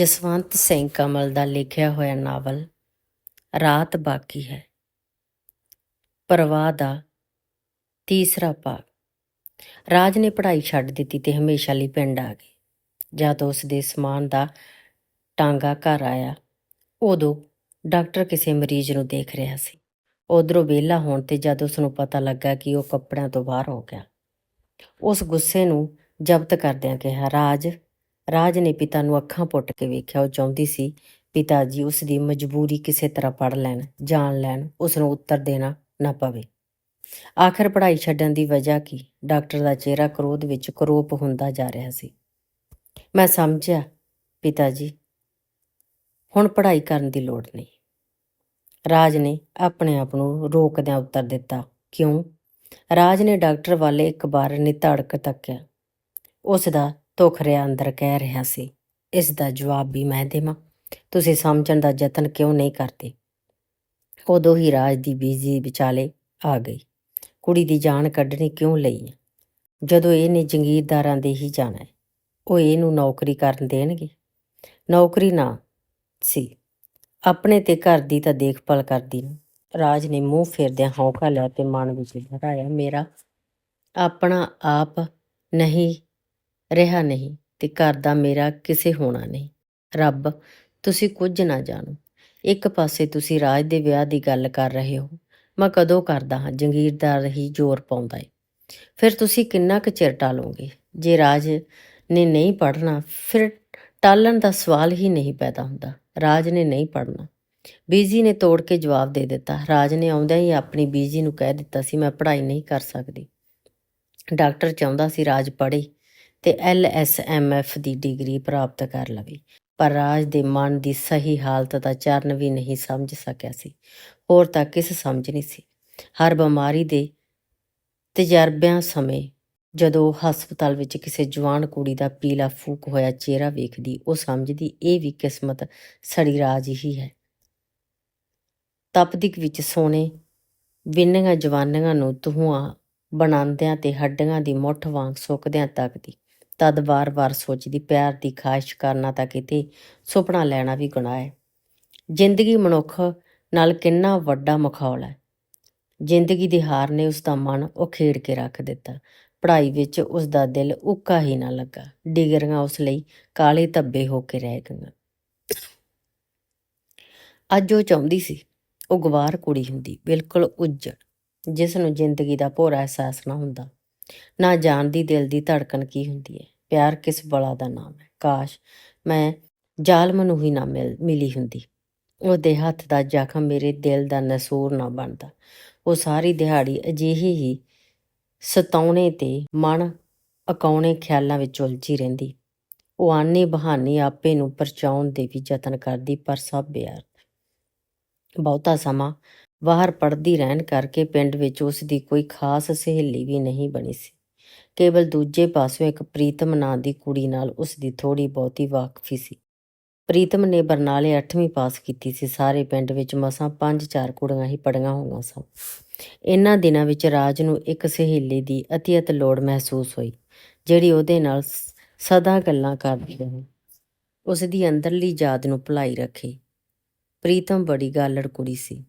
ਜਸਵੰਤ ਸਿੰਘ ਕਮਲ ਦਾ ਲਿਖਿਆ ਹੋਇਆ ਨਾਵਲ ਰਾਤ ਬਾਕੀ ਹੈ। ਪਰਵਾਹ ਦਾ ਤੀਸਰਾ ਭਾਗ। ਰਾਜ ਨੇ ਪੜ੍ਹਾਈ ਛੱਡ ਦਿੱਤੀ ਤੇ ਹਮੇਸ਼ਾ ਲਈ ਪਿੰਡ ਆ ਗਏ। ਜਦ ਉਸ ਦੇ ਸਮਾਨ ਦਾ ਟਾਂਗਾ ਘਰ ਆਇਆ, ਉਦੋਂ ਡਾਕਟਰ ਕਿਸੇ ਮਰੀਜ਼ ਨੂੰ ਦੇਖ ਰਿਹਾ ਸੀ। ਉਧਰੋਂ ਵਿਹਲਾ ਹੋਣ ਤੇ ਜਦ ਉਸ ਨੂੰ ਪਤਾ ਲੱਗਾ ਕਿ ਉਹ ਕੱਪੜਿਆਂ ਤੋਂ ਬਾਹਰ ਹੋ ਗਿਆ, ਉਸ ਗੁੱਸੇ ਨੂੰ ਜ਼ਬਤ ਕਰਦਿਆਂ ਕਿਹਾ, ਰਾਜ ਰਾਜ ਨੇ ਪਿਤਾ ਨੂੰ ਅੱਖਾਂ ਪੁੱਟ ਕੇ ਵੇਖਿਆ। ਉਹ ਚਾਹੁੰਦੀ ਸੀ ਪਿਤਾ ਜੀ ਉਸ ਦੀ ਮਜਬੂਰੀ ਕਿਸੇ ਤਰ੍ਹਾਂ ਪੜ ਲੈਣ, ਜਾਣ ਲੈਣ, ਉਸ ਨੂੰ ਉੱਤਰ ਦੇਣਾ ਨਾ ਪਵੇ। ਆਖਰ ਪੜ੍ਹਾਈ ਛੱਡਣ ਦੀ ਵਜ੍ਹਾ ਕੀ? ਡਾਕਟਰ ਦਾ ਚਿਹਰਾ ਕ੍ਰੋਧ ਵਿੱਚ ਕਰੋਪ ਹੁੰਦਾ ਜਾ ਰਿਹਾ ਸੀ। ਮੈਂ ਸਮਝਿਆ, ਪਿਤਾ ਜੀ, ਹੁਣ ਪੜ੍ਹਾਈ ਕਰਨ ਦੀ ਲੋੜ ਨਹੀਂ। ਰਾਜ ਨੇ ਆਪਣੇ ਆਪ ਨੂੰ ਰੋਕਦਿਆਂ ਉੱਤਰ ਦਿੱਤਾ, ਕਿਉਂ? ਰਾਜ ਨੇ ਡਾਕਟਰ ਵਾਲੇ ਇੱਕ ਵਾਰ ਨਿਧੜਕ ਤੱਕਿਆ। ਉਸ ਦਾ ਤੁਖਰਿਆ ਅੰਦਰ ਕਹਿ ਰਿਹਾ ਸੀ, ਇਸ ਦਾ ਜਵਾਬ ਵੀ ਮੈਂ ਦੇਵਾਂ, ਤੁਸੀਂ ਸਮਝਣ ਦਾ ਯਤਨ ਕਿਉਂ ਨਹੀਂ ਕਰਦੇ? ਉਦੋਂ ਹੀ ਰਾਜ ਦੀ ਬੀਜੀ ਵਿਚਾਲੇ ਆ ਗਈ। ਕੁੜੀ ਦੀ ਜਾਨ ਕੱਢਣੀ ਕਿਉਂ ਲਈ ਹੈ ਜਦੋਂ ਇਹਨੇ ਜੰਗੀਰਦਾਰਾਂ ਦੇ ਹੀ ਜਾਣਾ ਹੈ, ਉਹ ਇਹਨੂੰ ਨੌਕਰੀ ਕਰਨ ਦੇਣਗੇ। ਨੌਕਰੀ ਨਾ ਸੀ, ਆਪਣੇ ਤੇ ਘਰ ਦੀ ਤਾਂ ਦੇਖਭਾਲ ਕਰਦੀ ਨਾ ਰਾਜ ਨੇ ਮੂੰਹ ਫੇਰਦਿਆਂ ਹੌਕਾ ਲਿਆ ਤੇ ਮਨ ਵਿੱਚ ਧਰਾਇਆ ਮੇਰਾ ਆਪਣਾ ਆਪ ਨਹੀਂ ਰਿਹਾ ਨਹੀਂ ਤੇ ਘਰ ਦਾ ਮੇਰਾ ਕਿਸੇ ਹੋਣਾ ਨਹੀਂ। ਰੱਬ, ਤੁਸੀਂ ਕੁਝ ਨਾ ਜਾਣੋ। ਇੱਕ ਪਾਸੇ ਤੁਸੀਂ ਰਾਜ ਦੇ ਵਿਆਹ ਦੀ ਗੱਲ ਕਰ ਰਹੇ ਹੋ। ਮੈਂ ਕਦੋਂ ਕਰਦਾ ਹਾਂ? ਜੰਗੀਰਦਾਰ ਹੀ ਜ਼ੋਰ ਪਾਉਂਦਾ ਏ। ਫਿਰ ਤੁਸੀਂ ਕਿੰਨਾ ਕੁ ਚਿਰ ਟਾਲੋਗੇ? ਜੇ ਰਾਜ ਨੇ ਨਹੀਂ ਪੜ੍ਹਨਾ, ਫਿਰ ਟਾਲਣ ਦਾ ਸਵਾਲ ਹੀ ਨਹੀਂ ਪੈਦਾ ਹੁੰਦਾ। ਰਾਜ ਨੇ ਨਹੀਂ ਪੜ੍ਹਨਾ। ਬੀਜੀ ਨੇ ਤੋੜ ਕੇ ਜਵਾਬ ਦੇ ਦਿੱਤਾ। ਰਾਜ ਨੇ ਆਉਂਦਿਆਂ ਹੀ ਆਪਣੀ ਬੀਜੀ ਨੂੰ ਕਹਿ ਦਿੱਤਾ ਸੀ, ਮੈਂ ਪੜ੍ਹਾਈ ਨਹੀਂ ਕਰ ਸਕਦੀ। ਡਾਕਟਰ ਚਾਹੁੰਦਾ ਸੀ ਰਾਜ ਪੜ੍ਹੇ। ਤੇ ਐਲ ਐਸ ਐਮ ਐਫ ਦੀ ਡਿਗਰੀ ਪ੍ਰਾਪਤ ਕਰ ਲਵੇ। ਪਰ ਰਾਜ ਦੇ ਮਨ ਦੀ ਸਹੀ ਹਾਲਤ ਦਾ ਚਰਨ ਵੀ ਨਹੀਂ ਸਮਝ ਸਕਿਆ ਸੀ। ਹੋਰ ਤਾਂ ਕਿਸ ਸਮਝ ਨਹੀਂ ਸੀ? ਹਰ ਬਿਮਾਰੀ ਦੇ ਤਜਰਬਿਆਂ ਸਮੇਂ ਜਦੋਂ ਹਸਪਤਾਲ ਵਿੱਚ ਕਿਸੇ ਜਵਾਨ ਕੁੜੀ ਦਾ ਪੀਲਾ ਫੂਕ ਹੋਇਆ ਚਿਹਰਾ ਵੇਖਦੀ, ਉਹ ਸਮਝਦੀ, ਇਹ ਵੀ ਕਿਸਮਤ ਸੜੀ ਰਾਜ ਹੀ ਹੈ। ਤਪਦਿਕ ਵਿੱਚ ਸੋਨੇ ਵਿੰਨੀਆਂ ਜਵਾਨੀਆਂ ਨੂੰ ਧੂਆਂ ਬਣਾਉਂਦਿਆਂ ਤੇ ਹੱਡੀਆਂ ਦੀ ਮੁੱਠ ਵਾਂਗ ਸੁੱਕਦਿਆਂ ਤੱਕਦੀ। ਤਦ ਵਾਰ-ਵਾਰ ਸੋਚਦੀ, ਪਿਆਰ ਦੀ ਖਾਹਿਸ਼ ਕਰਨਾ ਤਾਂ ਕਿਤੇ ਸੁਪਨਾ ਲੈਣਾ ਵੀ ਗੁਨਾਹ ਹੈ। ਜ਼ਿੰਦਗੀ ਮਨੁੱਖ ਨਾਲ ਕਿੰਨਾ ਵੱਡਾ ਮਖੌਲ ਹੈ। ਜ਼ਿੰਦਗੀ ਦੀ ਹਾਰ ਨੇ ਉਸ ਦਾ ਮਨ ਉਖੇੜ ਕੇ ਰੱਖ ਦਿੱਤਾ। ਪੜ੍ਹਾਈ ਵਿੱਚ ਉਸ ਦਾ ਦਿਲ ਉੱਕਾ ਹੀ ਨਾ ਲੱਗਾ। ਡਿਗਰੀਆਂ ਉਸ ਲਈ ਕਾਲੇ ਧੱਬੇ ਹੋ ਕੇ ਰਹਿ ਗਈਆਂ। ਅੱਜ ਉਹ ਚਾਹੁੰਦੀ ਸੀ ਉਹ ਗਵਾਰ ਕੁੜੀ ਹੁੰਦੀ, ਬਿਲਕੁਲ ਉੱਜੜ ਜਿਸ ਨੂੰ ਜ਼ਿੰਦਗੀ ਦਾ ਭੋਰਾ ਅਹਿਸਾਸ ਨਾ ਹੁੰਦਾ। ਨਾ ਜਾਣਦੀ ਦਿਲ ਦੀ ਧੜਕਣ ਕੀ ਹੁੰਦੀ ਹੈ ਪਿਆਰ ਕਿਸ ਬਲਾ ਦਾ ਨਾਮ ਹੈ ਕਾਸ਼ ਮੈਂ ਜ਼ਾਲਮ ਨੂੰ ਹੀ ਨਾ ਮਿਲੀ ਹੁੰਦੀ। ਉਹਦੇ ਹੱਥ ਦਾ ਜ਼ਖਮ ਮੇਰੇ ਦਿਲ ਦਾ ਨਸੂਰ ਨਾ ਬਣਦਾ। ਉਹ ਸਾਰੀ ਦਿਹਾੜੀ ਅਜਿਹੀ ਹੀ ਸਤਾਉਣੇ ਤੇ ਮਨ ਅਕਾਉਣੇ ਖਿਆਲਾਂ ਵਿੱਚ ਉਲਝੀ ਰਹਿੰਦੀ। ਉਹ ਆਨੇ ਬਹਾਨੇ ਆਪੇ ਨੂੰ ਪਰਚਾਉਣ ਦੇ ਵੀ ਯਤਨ ਕਰਦੀ, ਪਰ ਸਭ ਬਿਆਰ ਬਹੁਤਾ ਸਮਾਂ ਬਾਹਰ ਪੜਦੀ ਰਹਿਣ ਕਰਕੇ ਪਿੰਡ ਵਿੱਚ ਉਸ ਦੀ ਕੋਈ ਖਾਸ ਸਹੇਲੀ ਵੀ ਨਹੀਂ ਬਣੀ ਸੀ। ਕੇਵਲ ਦੂਜੇ ਪਾਸਿਓਂ ਇੱਕ ਪ੍ਰੀਤਮ ਨਾਂ ਦੀ ਕੁੜੀ ਨਾਲ ਉਸ ਦੀ ਥੋੜੀ ਬਹੁਤੀ ਵਾਕਫੀ ਸੀ। ਪ੍ਰੀਤਮ ਨੇ ਬਰਨਾਲੇ 8ਵੀਂ ਪਾਸ ਕੀਤੀ ਸੀ। ਸਾਰੇ ਪਿੰਡ ਵਿੱਚ ਮਸਾਂ 5-4 ਕੁੜੀਆਂ ਹੀ ਪੜੀਆਂ ਹੋਈਆਂ ਸਨ। ਇਹਨਾਂ ਦਿਨਾਂ ਵਿੱਚ ਰਾਜ ਨੂੰ ਇੱਕ ਸਹੇਲੀ ਦੀ ਅਤਿਅਤ ਲੋੜ ਮਹਿਸੂਸ ਹੋਈ, ਜਿਹੜੀ ਉਹਦੇ ਨਾਲ ਸਦਾ ਗੱਲਾਂ ਕਰਦੀ ਰਹੀ। ਉਸ ਦੀ ਅੰਦਰਲੀ ਯਾਦ ਨੂੰ ਭੁਲਾਈ ਰੱਖੇ। ਪ੍ਰੀਤਮ ਬੜੀ ਗਾਲੜ ਕੁੜੀ ਸੀ।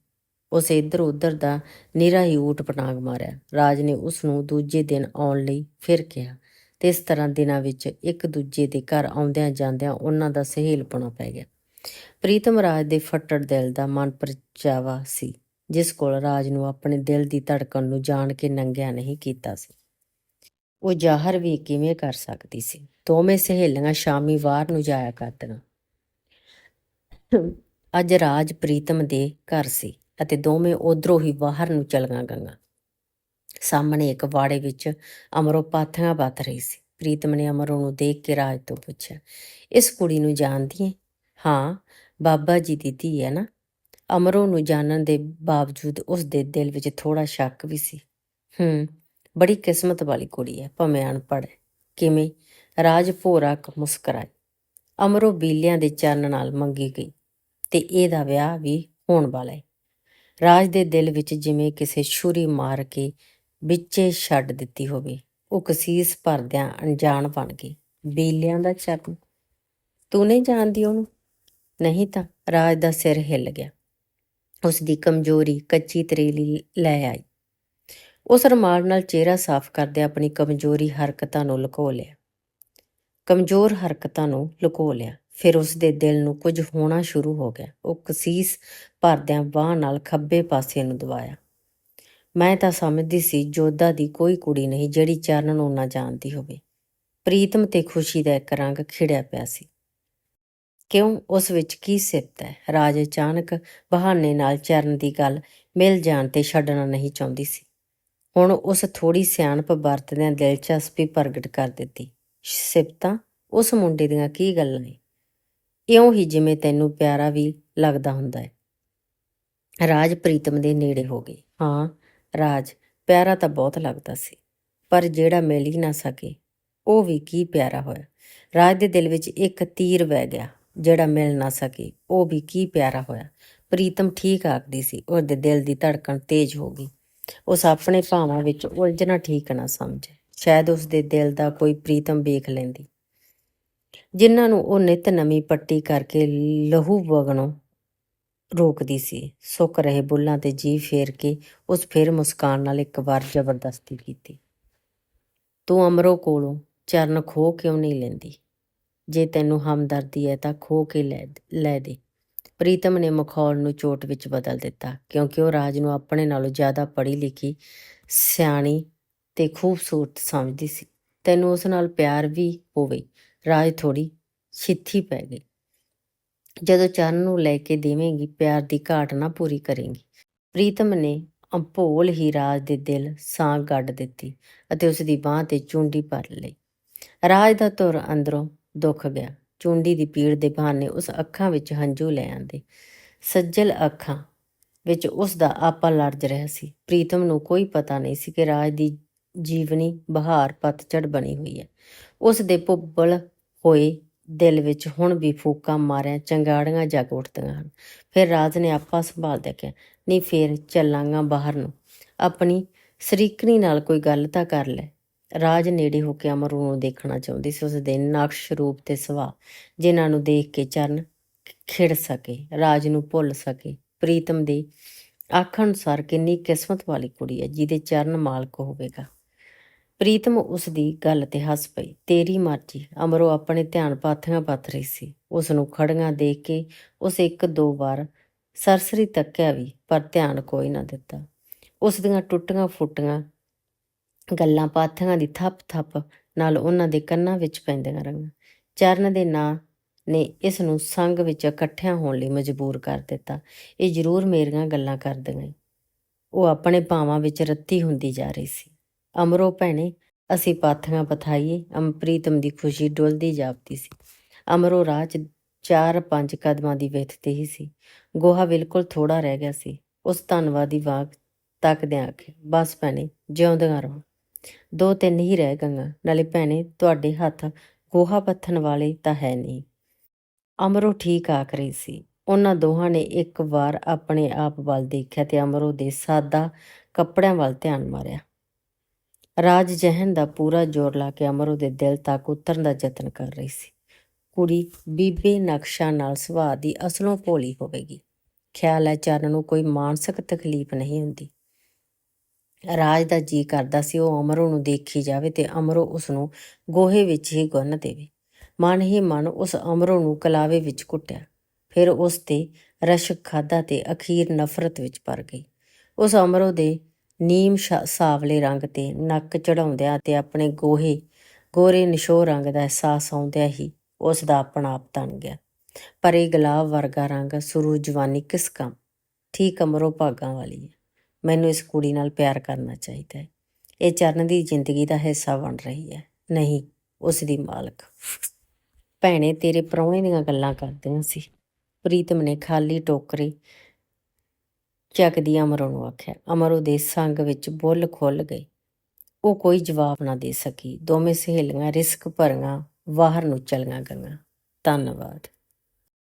ਉਸ ਇੱਧਰ ਉੱਧਰ ਦਾ ਨਿਰਾ ਹੀ ਊਟ ਪਟਾਂਗ ਮਾਰਿਆ। ਰਾਜ ਨੇ ਉਸ ਨੂੰ ਦੂਜੇ ਦਿਨ ਆਉਣ ਲਈ ਫਿਰ ਕਿਹਾ, ਤੇ ਇਸ ਤਰ੍ਹਾਂ ਦਿਨਾਂ ਵਿੱਚ ਇੱਕ ਦੂਜੇ ਦੇ ਘਰ ਆਉਂਦਿਆਂ ਜਾਂਦਿਆਂ ਉਹਨਾਂ ਦਾ ਸਹੇਲਪਣਾ ਪੈ ਗਿਆ। ਪ੍ਰੀਤਮ ਰਾਜ ਦੇ ਫੱਟੜ ਦਿਲ ਦਾ ਮਨ ਪਰਚਾਵਾ ਸੀ, ਜਿਸ ਕੋਲ ਰਾਜ ਨੂੰ ਆਪਣੇ ਦਿਲ ਦੀ ਧੜਕਣ ਨੂੰ ਜਾਣ ਕੇ ਨੰਗਿਆ ਨਹੀਂ ਕੀਤਾ ਸੀ। ਉਹ ਜ਼ਾਹਰ ਵੀ ਕਿਵੇਂ ਕਰ ਸਕਦੀ ਸੀ? ਦੋਵੇਂ ਸਹੇਲੀਆਂ ਸ਼ਾਮੀ ਵਾਰ ਨੂੰ ਜਾਇਆ ਕਰਦੀਆਂ। ਅੱਜ ਰਾਜ ਪ੍ਰੀਤਮ ਦੇ ਘਰ ਸੀ। ਅਤੇ ਦੋਵੇਂ ਉਧਰੋਂ ਹੀ ਬਾਹਰ ਨੂੰ ਚਲੀਆਂ ਗਈਆਂ। ਸਾਹਮਣੇ ਇੱਕ ਵਾੜੇ ਵਿੱਚ ਅਮਰੋ ਪਾਥੀਆਂ ਬੱਤ ਰਹੀ ਸੀ। ਪ੍ਰੀਤਮ ਨੇ ਅਮਰੋ ਨੂੰ ਦੇਖ ਕੇ ਰਾਜ ਤੋਂ ਪੁੱਛਿਆ, ਇਸ ਕੁੜੀ ਨੂੰ ਜਾਣਦੀ ਹੈ ਹਾਂ, ਬਾਬਾ ਜੀ ਦੀ ਧੀ ਹੈ ਨਾ। ਅਮਰੋ ਨੂੰ ਜਾਣਨ ਦੇ ਬਾਵਜੂਦ ਉਸ ਦੇ ਦਿਲ ਵਿੱਚ ਥੋੜਾ ਸ਼ੱਕ ਵੀ ਸੀ। ਹੂੰ, ਬੜੀ ਕਿਸਮਤ ਵਾਲੀ ਕੁੜੀ ਹੈ, ਭਾਵੇਂ ਅਨਪੜ੍ਹ ਕਿਵੇਂ? ਰਾਜ ਭੋਰਾ ਕ ਮੁਸਕਰਾਈ ਅਮਰੋ ਬੀਲਿਆਂ ਦੇ ਚਰਨ ਨਾਲ ਮੰਗੀ ਗਈ ਤੇ ਇਹਦਾ ਵਿਆਹ ਵੀ ਹੋਣ ਵਾਲਾ ਹੈ ਰਾਜ ਦੇ ਦਿਲ ਵਿੱਚ ਜਿਵੇਂ ਕਿਸੇ ਛੁਰੀ ਮਾਰ ਕੇ ਵਿੱਚੇ ਛੱਡ ਦਿੱਤੀ ਹੋਵੇ, ਉਹ ਕਸੀਸ ਭਰਦਿਆਂ ਅਣਜਾਣ ਬਣ ਗਈ। ਬੀਲਿਆਂ ਦਾ ਚਰਨ ਤੂੰ ਨਹੀਂ ਜਾਣਦੀ ਉਹਨੂੰ? ਨਹੀਂ ਤਾਂ ਰਾਜ ਦਾ ਸਿਰ ਹਿੱਲ ਗਿਆ। ਉਸ ਦੀ ਕਮਜ਼ੋਰੀ ਕੱਚੀ ਤਰੇਲੀ ਲੈ ਆਈ। ਉਸ ਰਮਾਲ ਨਾਲ ਚਿਹਰਾ ਸਾਫ਼ ਕਰਦੇ ਆਪਣੀ ਕਮਜ਼ੋਰੀ ਹਰਕਤਾਂ ਨੂੰ ਲੁਕੋ ਲਿਆ। ਕਮਜ਼ੋਰ ਹਰਕਤਾਂ ਨੂੰ ਲੁਕੋ ਲਿਆ। ਫਿਰ ਉਸ ਦੇ ਦਿਲ ਨੂੰ ਕੁਝ ਹੋਣਾ ਸ਼ੁਰੂ ਹੋ ਗਿਆ। ਉਹ ਕਸੀਸ ਭਰਦਿਆਂ ਬਾਹ ਨਾਲ ਖੱਬੇ ਪਾਸੇ ਨੂੰ ਦਬਾਇਆ। ਮੈਂ ਤਾਂ ਸਮਝਦੀ ਸੀ ਜੋਧਾ ਦੀ ਕੋਈ ਕੁੜੀ ਨਹੀਂ ਜਿਹੜੀ ਚਰਨ ਨੂੰ ਨਾ ਜਾਣਦੀ ਹੋਵੇ। ਪ੍ਰੀਤਮ ਤੇ ਖੁਸ਼ੀ ਦਾ ਇੱਕ ਰੰਗ ਖਿੜਿਆ ਪਿਆ ਸੀ। ਕਿਉਂ? ਉਸ ਵਿੱਚ ਕੀ ਸਿਫਤ ਹੈ? ਰਾਜ ਅਚਾਨਕ ਬਹਾਨੇ ਨਾਲ ਚਰਨ ਦੀ ਗੱਲ ਮਿਲ ਜਾਣ ਤੇ ਛੱਡਣਾ ਨਹੀਂ ਚਾਹੁੰਦੀ ਸੀ। ਹੁਣ ਉਸ ਥੋੜੀ ਸਿਆਣਪ ਵਰਤਦਿਆਂ ਦਿਲਚਸਪੀ ਪ੍ਰਗਟ ਕਰ ਦਿੱਤੀ। ਸਿਫਤਾਂ ਉਸ ਮੁੰਡੇ ਦੀਆਂ ਕੀ ਗੱਲਾਂ ਨੇ? ਇਉਂ ਹੀ ਜਿਵੇਂ ਤੈਨੂੰ ਪਿਆਰਾ ਵੀ ਲੱਗਦਾ ਹੁੰਦਾ ਹੈ। ਰਾਜ ਪ੍ਰੀਤਮ ਦੇ ਨੇੜੇ ਹੋ ਗਏ। ਹਾਂ, ਰਾਜ, ਪਿਆਰਾ ਤਾਂ ਬਹੁਤ ਲੱਗਦਾ ਸੀ, ਪਰ ਜਿਹੜਾ ਮਿਲ ਹੀ ਨਾ ਸਕੇ, ਉਹ ਵੀ ਕੀ ਪਿਆਰਾ ਹੋਇਆ। ਰਾਜ ਦੇ ਦਿਲ ਵਿੱਚ ਇੱਕ ਤੀਰ ਵਹਿ ਗਿਆ, ਜਿਹੜਾ ਮਿਲ ਨਾ ਸਕੇ, ਉਹ ਵੀ ਕੀ ਪਿਆਰਾ ਹੋਇਆ। ਪ੍ਰੀਤਮ ਠੀਕ ਆਖਦੀ ਸੀ, ਉਹਦੇ ਦਿਲ ਦੀ ਧੜਕਣ ਤੇਜ਼ ਹੋ ਗਈ। ਉਸ ਆਪਣੇ ਭਾਵਾਂ ਵਿੱਚ ਉਲਝਣਾ ਠੀਕ ਨਾ ਸਮਝੇ। ਸ਼ਾਇਦ ਉਸ ਦੇ ਦਿਲ ਦਾ ਕੋਈ ਪ੍ਰੀਤਮ ਵੇਖ ਲੈਂਦੀ। ਜਿਨ੍ਹਾਂ ਨੂੰ ਉਹ ਨਿਤ ਨਵੀਂ ਪੱਟੀ ਕਰਕੇ ਲਹੂ ਵਗਣੋਂ ਰੋਕਦੀ ਸੀ, ਸੁੱਕ ਰਹੇ ਬੁੱਲਾਂ ਤੇ ਜੀ ਫੇਰ ਕੇ ਉਸ ਫਿਰ ਮੁਸਕਾਨ ਨਾਲ ਇੱਕ ਵਾਰ ਜ਼ਬਰਦਸਤੀ ਕੀਤੀ। ਤੂੰ ਅਮਰੋ ਕੋਲੋਂ ਚਰਨ ਖੋ ਕਿਉਂ ਨਹੀਂ ਲੈਂਦੀ? ਜੇ ਤੈਨੂੰ ਹਮਦਰਦੀ ਹੈ ਤਾਂ ਖੋ ਕੇ ਲੈ ਲੈ ਦੇ। ਪ੍ਰੀਤਮ ਨੇ ਮਖੌਲ ਨੂੰ ਚੋਟ ਵਿੱਚ ਬਦਲ ਦਿੱਤਾ, ਕਿਉਂਕਿ ਉਹ ਰਾਜ ਨੂੰ ਆਪਣੇ ਨਾਲੋਂ ਜ਼ਿਆਦਾ ਪੜ੍ਹੀ ਲਿਖੀ, ਸਿਆਣੀ ਤੇ ਖੂਬਸੂਰਤ ਸਮਝਦੀ ਸੀ। ਤੈਨੂੰ ਉਸ ਨਾਲ ਪਿਆਰ ਵੀ ਹੋਵੇ ਰਾਜ ਥੋੜੀ ਛਿੱਥੀ ਪੈ ਗਈ। ਜਦੋਂ ਚਰਨ ਨੂੰ ਲੈ ਕੇ ਦੇਵੇਂਗੀ, ਪਿਆਰ ਦੀ ਘਾਟ ਨਾ ਪੂਰੀ ਕਰੇਂਗੀ। ਪ੍ਰੀਤਮ ਨੇ ਅਭੋਲ ਹੀ ਰਾਜ ਦੇ ਦਿਲ ਸਾਂ ਗੱਡ ਦਿੱਤੀ ਅਤੇ ਉਸ ਦੀ ਬਾਹ ਤੇ ਚੁੰਡੀ ਭਰ ਲਈ। ਰਾਜ ਦਾ ਧੁਰ ਅੰਦਰੋਂ ਦੁੱਖ ਗਿਆ। ਚੁੰਡੀ ਦੀ ਪੀੜ ਦੇ ਬਹਾਨੇ ਉਸ ਅੱਖਾਂ ਵਿੱਚ ਹੰਝੂ ਲੈ ਆਂਦੇ। ਸੱਜਲ ਅੱਖਾਂ ਵਿੱਚ ਉਸ ਦਾ ਆਪਾ ਲਰਜ ਰਿਹਾ ਸੀ। ਪ੍ਰੀਤਮ ਨੂੰ ਕੋਈ ਪਤਾ ਨਹੀਂ ਸੀ ਕਿ ਰਾਜ ਦੀ ਜੀਵਨੀ ਬਹਾਰ ਪਤਝੜ ਬਣੀ ਹੋਈ ਹੈ। ਉਸ ਦੇ ਭੁੱਬਲ ਹੋਏ ਦਿਲ ਵਿੱਚ ਹੁਣ ਵੀ ਫੂਕਾਂ ਮਾਰਿਆ, ਚੰਗਾੜੀਆਂ ਜਗ ਉੱਠਦੀਆਂ ਹਨ। ਫਿਰ ਰਾਜ ਨੇ ਆਪਾ ਸੰਭਾਲਦਿਆ ਕਿਹਾ ਨਹੀਂ, ਫੇਰ ਚੱਲਾਂਗਾ ਬਾਹਰ ਨੂੰ। ਆਪਣੀ ਸਰੀਕਣੀ ਨਾਲ ਕੋਈ ਗੱਲ ਤਾਂ ਕਰ ਲੈ। ਰਾਜ ਨੇੜੇ ਹੋ ਕੇ ਅਮਰੂ ਨੂੰ ਦੇਖਣਾ ਚਾਹੁੰਦੀ ਸੀ। ਉਸ ਦਿਨ ਨਕਸ਼ ਰੂਪ ਤੇ ਸੁਭਾਅ, ਜਿਨ੍ਹਾਂ ਨੂੰ ਦੇਖ ਕੇ ਚਰਨ ਖਿੜ ਸਕੇ, ਰਾਜ ਨੂੰ ਭੁੱਲ ਸਕੇ। ਪ੍ਰੀਤਮ ਦੀ ਆਖਣ ਅਨੁਸਾਰ ਕਿੰਨੀ ਕਿਸਮਤ ਵਾਲੀ ਕੁੜੀ ਹੈ, ਜਿਹਦੇ ਚਰਨ ਮਾਲਕ ਹੋਵੇਗਾ। ਪ੍ਰੀਤਮ ਉਸ ਦੀ ਗੱਲ ਤੇ ਹੱਸ ਪਈ। ਤੇਰੀ ਮਰਜ਼ੀ, ਅਮਰੋ ਆਪਣੇ ਧਿਆਨ ਪਾਥੀਆਂ ਪੱਥ ਰਹੀ ਸੀ। ਉਸ ਨੂੰ ਖੜੀਆਂ ਦੇਖ ਕੇ ਉਸ ਇੱਕ ਦੋ ਵਾਰ ਸਰਸਰੀ ਤੱਕਿਆ ਵੀ, ਪਰ ਧਿਆਨ ਕੋਈ ਨਾ ਦਿੱਤਾ। ਉਸ ਦੀਆਂ ਟੁੱਟੀਆਂ ਫੁੱਟੀਆਂ ਗੱਲਾਂ ਪਾਥੀਆਂ ਦੀ ਥੱਪ ਥੱਪ ਨਾਲ ਉਹਨਾਂ ਦੇ ਕੰਨਾਂ ਵਿੱਚ ਪੈਂਦੀਆਂ ਰਹੀਆਂ। ਚਰਨ ਦੇ ਨਾਂ ਨੇ ਇਸ ਨੂੰ ਸੰਗ ਵਿੱਚ ਇਕੱਠਿਆਂ ਹੋਣ ਲਈ ਮਜਬੂਰ ਕਰ ਦਿੱਤਾ। ਇਹ ਜ਼ਰੂਰ ਮੇਰੀਆਂ ਗੱਲਾਂ ਕਰਦੀਆਂ ਉਹ ਆਪਣੇ ਭਾਵਾਂ ਵਿੱਚ ਰੱਤੀ ਹੁੰਦੀ ਜਾ ਰਹੀ ਸੀ। ਅਮਰੋ ਭੈਣੇ, ਅਸੀਂ ਪਾਥੀਆਂ ਪਥਾਈਏ ਅਮਪ੍ਰੀਤਮ ਦੀ ਖੁਸ਼ੀ ਡੁੱਲਦੀ ਜਾਪਦੀ ਸੀ। ਅਮਰੋ ਰਾਹ 'ਚ ਚਾਰ ਪੰਜ ਕਦਮਾਂ ਦੀ ਵਿੱਥ ਤੇ ਹੀ ਸੀ। ਗੋਹਾ ਬਿਲਕੁਲ ਥੋੜਾ ਰਹਿ ਗਿਆ ਸੀ। ਉਸ ਧੰਨਵਾਦੀ ਵਾਂਗ ਤੱਕਦਿਆਂ ਆਖਿਆ, ਬਸ ਭੈਣੇ, ਜਿਉਂਦਿਆਂ ਰਹੋ। ਦੋ ਤਿੰਨ ਹੀ ਰਹਿ ਗਈਆਂ, ਨਾਲੇ ਭੈਣੇ, ਤੁਹਾਡੇ ਹੱਥ ਗੋਹਾ ਪੱਥਣ ਵਾਲੇ ਤਾਂ ਹੈ ਨਹੀਂ। ਅਮਰੋ ਠੀਕ ਆਖ ਰਹੀ ਸੀ। ਉਹਨਾਂ ਦੋਹਾਂ ਨੇ ਇੱਕ ਵਾਰ ਆਪਣੇ ਆਪ ਵੱਲ ਦੇਖਿਆ ਤੇ ਅਮਰੋ ਦੇ ਸਾਦਾ ਕੱਪੜਿਆਂ ਵੱਲ ਧਿਆਨ ਮਾਰਿਆ। ਰਾਜ ਜਹਨ ਦਾ ਪੂਰਾ ਜ਼ੋਰ ਲਾ ਕੇ ਅਮਰੋ ਦੇ ਦਿਲ ਤੱਕ ਉਤਰਨ ਦਾ ਯਤਨ ਕਰ ਰਹੀ ਸੀ। ਕੁੜੀ ਬੀਬੇ ਨਕਸ਼ਾ ਨਾਲ ਸੁਭਾਅ ਦੀ ਅਸਲੋਂ ਭੋਲੀ ਹੋਵੇਗੀ। ਖਿਆਲ ਹੈ ਚਰਨ ਨੂੰ ਕੋਈ ਮਾਨਸਿਕ ਤਕਲੀਫ ਨਹੀਂ ਹੁੰਦੀ। ਰਾਜ ਦਾ ਜੀ ਕਰਦਾ ਸੀ ਉਹ ਅਮਰੋ ਨੂੰ ਦੇਖੀ ਜਾਵੇ ਤੇ ਅਮਰੋ ਉਸ ਨੂੰ ਗੋਹੇ ਵਿੱਚ ਹੀ ਗੁੰਨ ਦੇਵੇ। ਮਨ ਹੀ ਮਨ ਉਸ ਅਮਰੋ ਨੂੰ ਕਲਾਵੇ ਵਿੱਚ ਕੁੱਟਿਆ। ਫਿਰ ਉਸ ਤੇ ਰਸ਼ਕ ਖਾਦਾ ਤੇ ਅਖੀਰ ਨਫ਼ਰਤ ਵਿੱਚ ਭਰ ਗਈ। ਉਸ ਅਮਰੋ ਦੇ ਨੀਮ ਸਾਵਲੇ ਰੰਗ ਤੇ ਨੱਕ ਚੜਾਉਂਦਿਆਂ ਤੇ ਆਪਣੇ ਗੋਹੇ, ਗੋਰੇ ਨਿਸ਼ੋ ਰੰਗ ਦਾ ਅਹਿਸਾਸ ਆਉਂਦਿਆਂ ਹੀ ਉਸ ਦਾ ਆਪਣਾ ਆਪ ਤਣ ਗਿਆ। ਪਰ ਇਹ ਗੁਲਾਬ ਵਰਗਾ ਰੰਗ ਸੁਰੂ ਜਵਾਨੀ ਕਿਸ ਕੰਮ? ਠੀਕ ਅਮਰੋ ਭਾਗਾਂ ਵਾਲੀ ਹੈ। ਮੈਨੂੰ ਇਸ ਕੁੜੀ ਨਾਲ ਪਿਆਰ ਕਰਨਾ ਚਾਹੀਦਾ ਹੈ। ਇਹ ਚਰਨ ਦੀ ਜ਼ਿੰਦਗੀ ਦਾ ਹਿੱਸਾ ਬਣ ਰਹੀ ਹੈ। ਨਹੀਂ ਉਸ ਦੀ ਮਾਲਕ। ਭੈਣੇ, ਤੇਰੇ ਪ੍ਰਾਹੁਣੇ ਦੀਆਂ ਗੱਲਾਂ ਕਰਦੀਆਂ ਸੀ। ਪ੍ਰੀਤਮ ਨੇ ਖਾਲੀ ਟੋਕਰੀ ਚੱਕਦੀ ਅਮਰੋ ਨੂੰ ਆਖਿਆ, ਅਮਰੋ ਦੇ ਸੰਗ ਵਿੱਚ ਬੁੱਲ ਖੁੱਲ ਗਏ। ਉਹ ਕੋਈ ਜਵਾਬ ਨਾ ਦੇ ਸਕੀ। ਦੋਵੇਂ ਸਹੇਲੀਆਂ ਰਿਸਕ ਭਰੀਆਂ ਬਾਹਰ ਨੂੰ ਚਲੀਆਂ ਗਈਆਂ। ਧੰਨਵਾਦ।